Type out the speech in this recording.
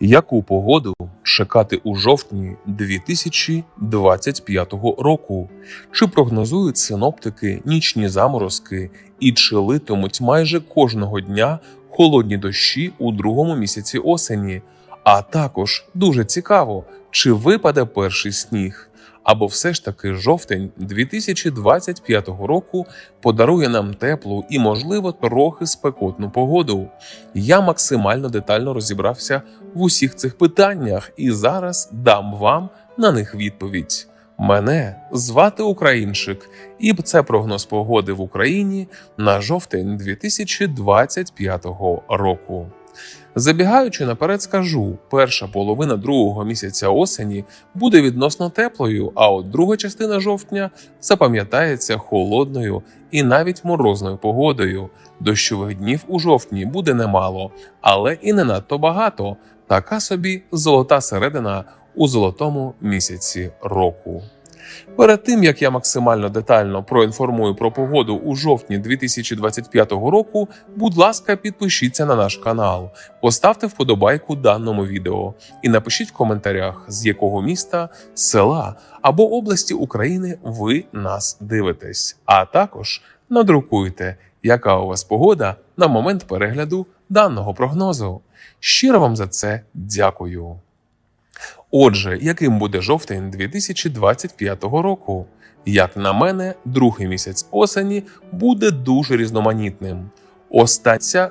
Яку погоду чекати у жовтні 2025 року? Чи прогнозують синоптики нічні заморозки і чи литимуть майже кожного дня холодні дощі у другому місяці осені? А також дуже цікаво, чи випаде перший сніг? Або все ж таки жовтень 2025 року подарує нам теплу і, можливо, трохи спекотну погоду. Я максимально детально розібрався в усіх цих питаннях і зараз дам вам на них відповідь. Мене звати Українчик, і це прогноз погоди в Україні на жовтень 2025 року. Забігаючи наперед, скажу, перша половина другого місяця осені буде відносно теплою, а от друга частина жовтня запам'ятається холодною і навіть морозною погодою. Дощових днів у жовтні буде немало, але і не надто багато. Така собі золота середина у золотому місяці року. Перед тим як я максимально детально проінформую про погоду у жовтні 2025 року, будь ласка, підпишіться на наш канал, поставте вподобайку даному відео і напишіть в коментарях, з якого міста, села або області України ви нас дивитесь. А також надрукуйте, яка у вас погода на момент перегляду даного прогнозу. Щиро вам за це дякую. Отже, яким буде жовтень 2025 року? Як на мене, другий місяць осені буде дуже різноманітним. Остаться